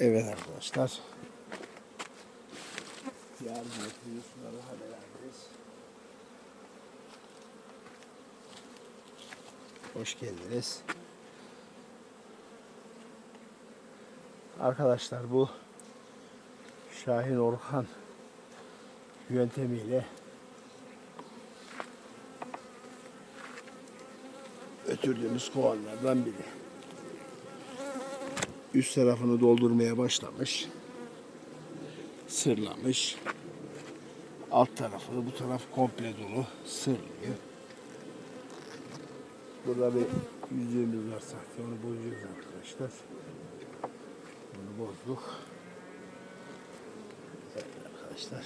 Evet arkadaşlar. Yardım ettiğimiz suları hallederiz. Hoş geldiniz. Arkadaşlar bu Şahin Orhan yöntemiyle ötürdüğümüz kovanlardan biri. Üst tarafını doldurmaya başlamış. Sırlamış. Alt tarafı bu taraf komple dolu. Sırlıyor. Burada bir yüzüğümüz var sahte. Onu bozuyoruz arkadaşlar. Bunu bozduk. Evet arkadaşlar.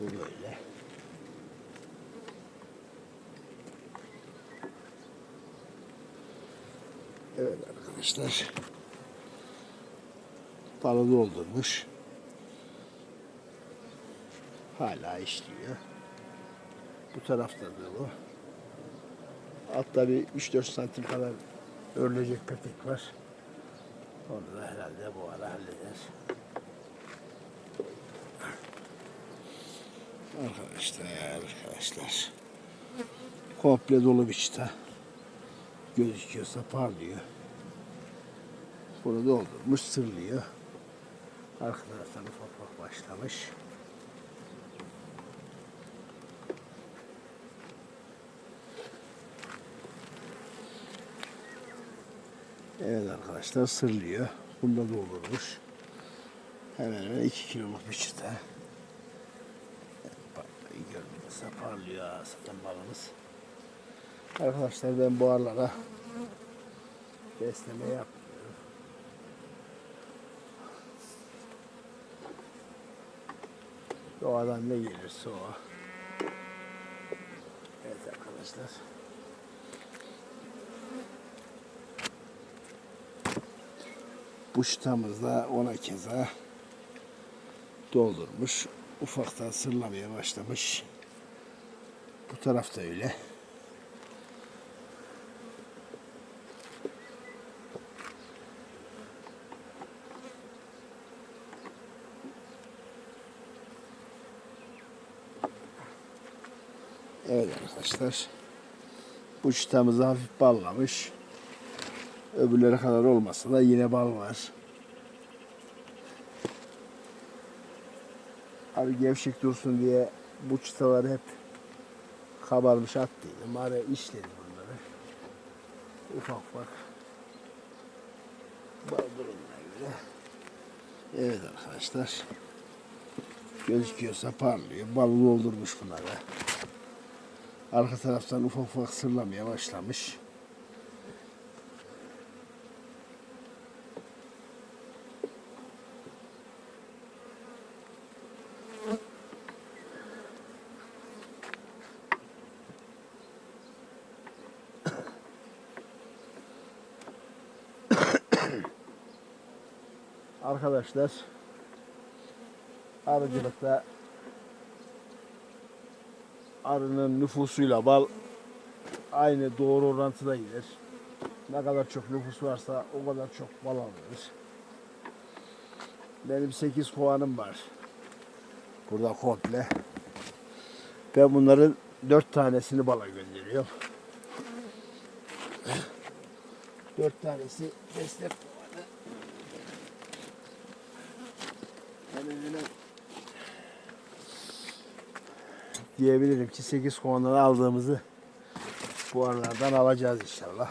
Bu böyle. Evet arkadaşlar. Balı doldurmuş. Hala işliyor. Bu tarafta dolu. Altta bir 3-4 santim kadar örülecek petek var. Onu da herhalde bu ara halleder. Arkadaşlar, arkadaşlar. Komple dolu bir çıta. Gözüküyorsa parlıyor. Bunu doldurmuş, sırlıyor. Arka taraftan ufak ufak başlamış. Evet arkadaşlar sırlıyor. Bunda doldurmuş. Hemen hemen 2 kiloluk bir çıta. Görünüyorsa parlıyor zaten balımız. Arkadaşlar ben bu aralara besleme yapmıyorum. Doğadan ne gelirse o. Evet arkadaşlar. Bu çıtamız da ona keza doldurmuş. Ufaktan sırlamaya başlamış. Bu tarafta öyle. Evet arkadaşlar. Bu çıtamızı hafif ballamış. Öbürleri kadar olmasa da yine bal var. Abi gevşek dursun diye bu çıtaları hep kabarmış attıydım. Bari işledi bunları. Ufak ufak. Bal durumuna göre. Evet arkadaşlar. Gözüküyorsa parlıyor. Balı doldurmuş bunları. Arka taraftan ufak ufak sırlamaya başlamış. Arkadaşlar arıcılıkta arının nüfusuyla bal aynı doğru orantıda gider. Ne kadar çok nüfus varsa o kadar çok bal alınır. Benim 8 kovanım var. Burada komple. Ben bunların 4 tanesini bala gönderiyorum. 4 tanesi destek kovanı. Hemen hemen diyebilirim ki 8 kovanları aldığımızı bu aralardan alacağız inşallah.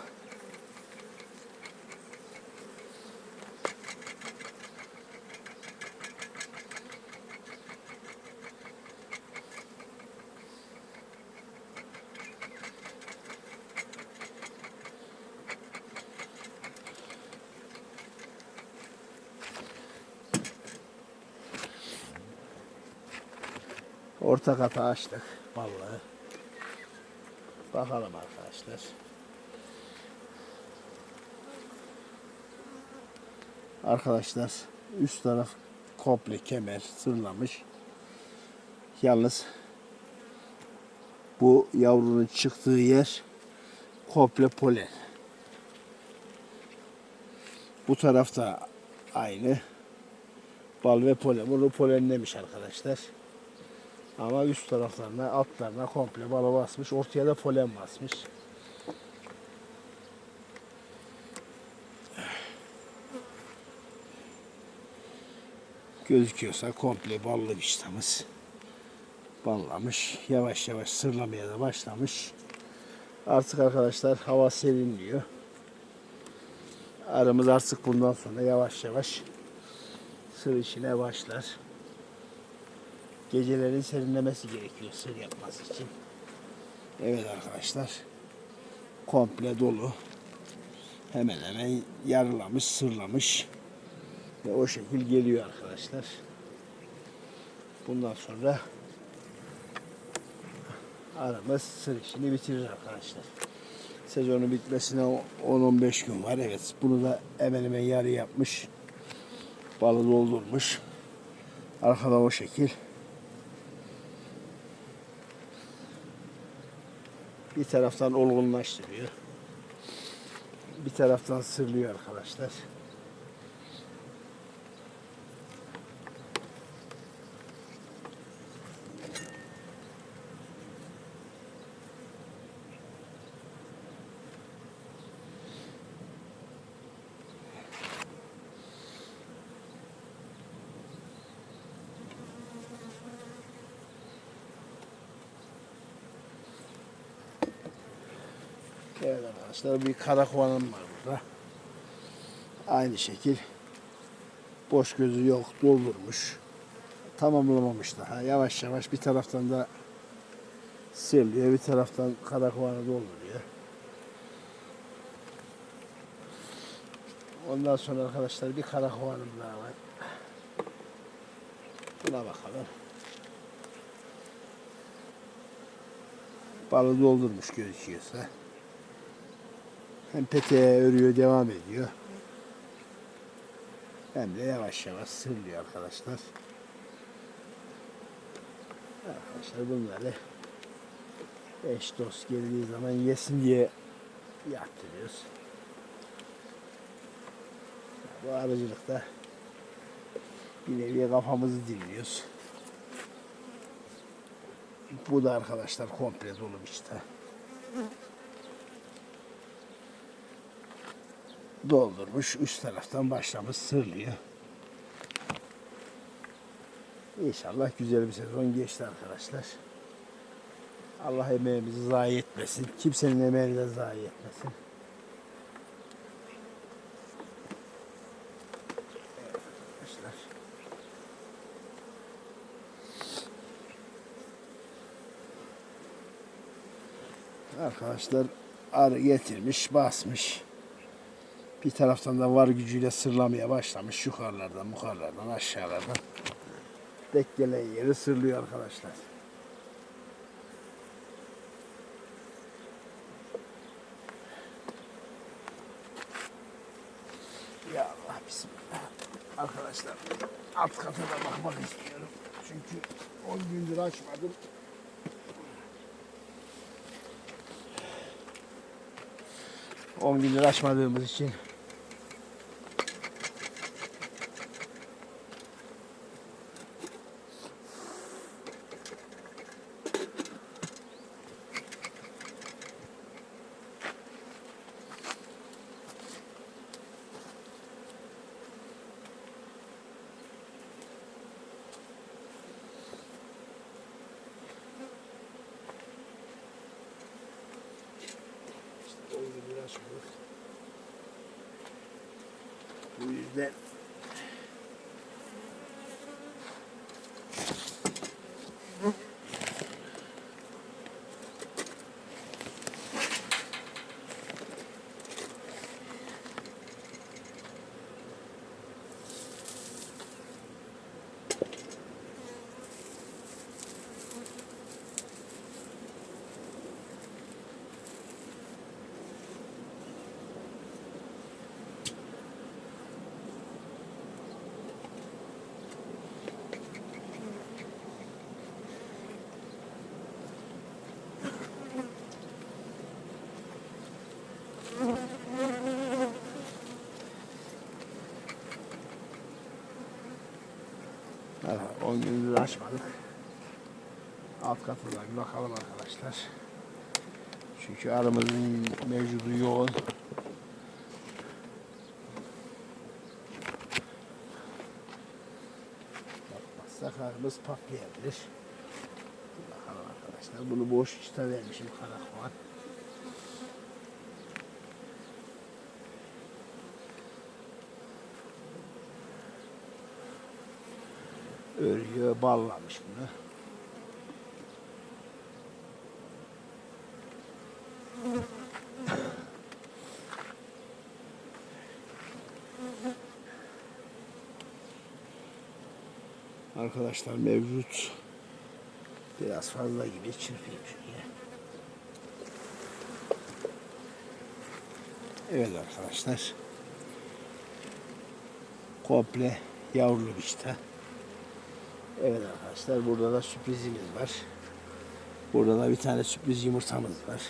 Orta kata açtık vallahi. Bakalım arkadaşlar. Arkadaşlar üst taraf komple kemer sırlamış. Yalnız bu yavrunun çıktığı yer komple polen. Bu tarafta aynı. Bal ve polen. Bunu polenlemiş arkadaşlar. Ama üst taraflarına, altlarına komple balı basmış. Ortaya da polen basmış. Gözüküyorsa komple ballı biçtamız. Ballamış. Yavaş yavaş sırlamaya da başlamış. Artık arkadaşlar hava serinliyor. Aramız artık bundan sonra yavaş yavaş sır işine başlar. Gecelerin serinlemesi gerekiyor sır yapması için. Evet arkadaşlar. Komple dolu. Hemen hemen yarılamış, sırlamış. Ve o şekil geliyor arkadaşlar. Bundan sonra aramız sır işini bitirir arkadaşlar. Sezonun bitmesine 10-15 gün var. Evet bunu da hemen hemen yarı yapmış. Balı doldurmuş. Arkada o şekil. Bir taraftan olgunlaştırıyor. Bir taraftan sırlıyor arkadaşlar. Evet arkadaşlar bir karakovanım var burada. Aynı şekil. Boş gözü yok doldurmuş. Tamamlamamış daha. Yavaş yavaş bir taraftan da sirliyor. Bir taraftan karakovanı dolduruyor. Ondan sonra arkadaşlar bir karakovanım daha var. Buna bakalım. Balı doldurmuş gözüküyorsa. Hem peteğe örüyor devam ediyor. Hem de yavaş yavaş sırlıyor arkadaşlar. Arkadaşlar bunları eş dost geldiği zaman yesin diye yaptırıyoruz. Bu aracılıkta bir nevi kafamızı dinliyoruz. Bu da arkadaşlar komple dolu işte. Doldurmuş. Üst taraftan başlamış sırlıyor. İnşallah güzel bir sezon geçti arkadaşlar. Allah emeğimizi zayi etmesin. Kimsenin emeğini de zayi etmesin. Arkadaşlar arı getirmiş, basmış. Bir taraftan da var gücüyle sırlamaya başlamış. Yukarılardan, yukarılardan, aşağılardan. Dek gelen yeri sırlıyor arkadaşlar. Ya Allah bismillah. Arkadaşlar alt kata da bakmak istiyorum. Çünkü 10 gündür açmadım. On gündür açmadığımız için Bu Evet, 10 gündür açmadık. Alt katına bir bakalım arkadaşlar. Çünkü aramızın mevcudu yoğun. Yapmazsak arımız patlayabilir. Bakalım arkadaşlar. Bunu boş içine vermişim karakoğan. Örüyor, ballamış bunu. Arkadaşlar mevcut biraz fazla gibi çırpayım şuraya. Evet arkadaşlar. Komple yavrulu bir çıta. Evet arkadaşlar burada da sürprizimiz var. Burada da bir tane sürpriz yumurtamız var.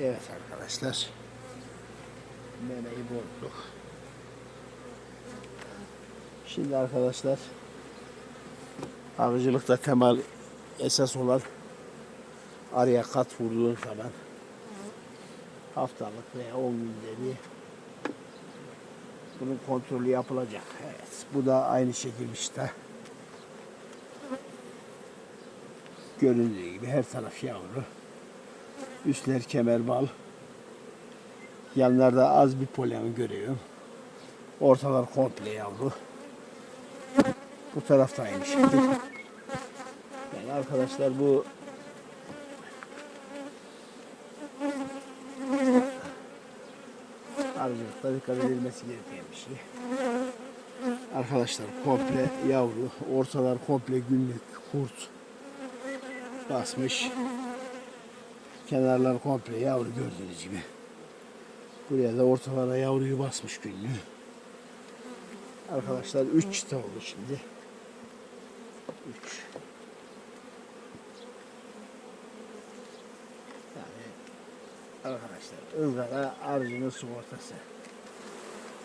Evet arkadaşlar. Memeyi bozduk. Şimdi arkadaşlar arıcılıkta temel esas olan arıya kat vurduğun zaman haftalık veya 10 günde bir bunun kontrolü yapılacak. Evet. Bu da aynı şekilde işte. Göründüğü gibi her taraf yavru. Üstler kemer bal. Yanlarda az bir polen görüyorum. Ortalar komple yavru. Bu tarafta aynı şekilde. Yani arkadaşlar bu arıcılıkta dikkat edilmesi gereken bir şey. Arkadaşlar komple yavru, ortalar komple günlük kurt basmış. Kenarlar komple yavru gördüğünüz gibi. Buraya da ortalara yavruyu basmış günlük. Arkadaşlar 3 çıta oldu şimdi. 3. Yani arkadaşlar ızgara arıcının sigortası.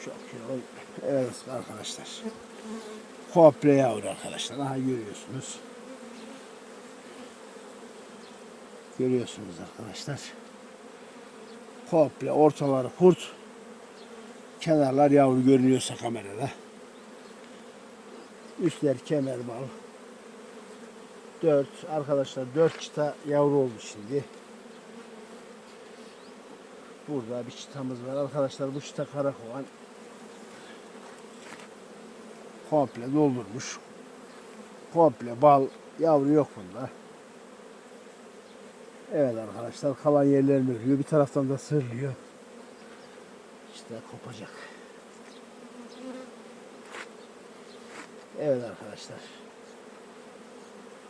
Çok yoğun. Evet arkadaşlar. Komple yavru arkadaşlar. Aha görüyorsunuz. Görüyorsunuz arkadaşlar. Komple ortaları kurt. Kenarlar yavru görünüyorsa kamerada. Üstler kemer bal. Dört arkadaşlar dört çıta yavru oldu şimdi. Burada bir çıtamız var arkadaşlar bu çıta karakovan. Komple doldurmuş. Komple bal yavru yok bunda. Evet arkadaşlar kalan yerlerini örüyor. Bir taraftan da sırlıyor. İşte kopacak. Evet arkadaşlar.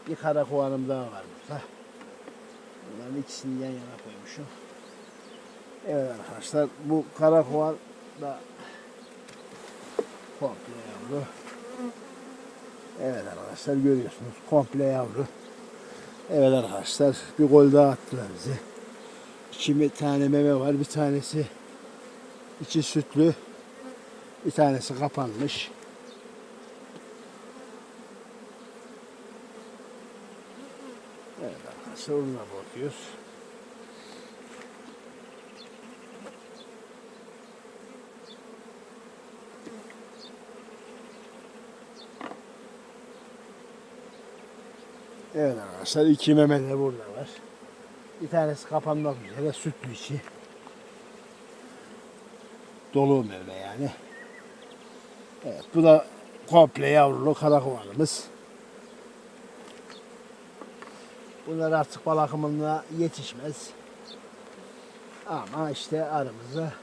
Bir kara kovanım daha var burada. Bunların ikisini yan yana koymuşum. Evet arkadaşlar bu kara kovan da komple yavru. Evet arkadaşlar görüyorsunuz komple yavru. Evet arkadaşlar bir gol daha attılar bize. İki tane meme var bir tanesi içi sütlü bir tanesi kapanmış. Evet arkadaşlar onunla bakıyoruz. Evet arkadaşlar iki meme de burada var. Bir tanesi kapanmak üzere sütlü içi. Dolu meme yani. Evet bu da komple yavrulu karakovanımız. Bunlar artık bal akımında yetişmez. Ama işte aramızda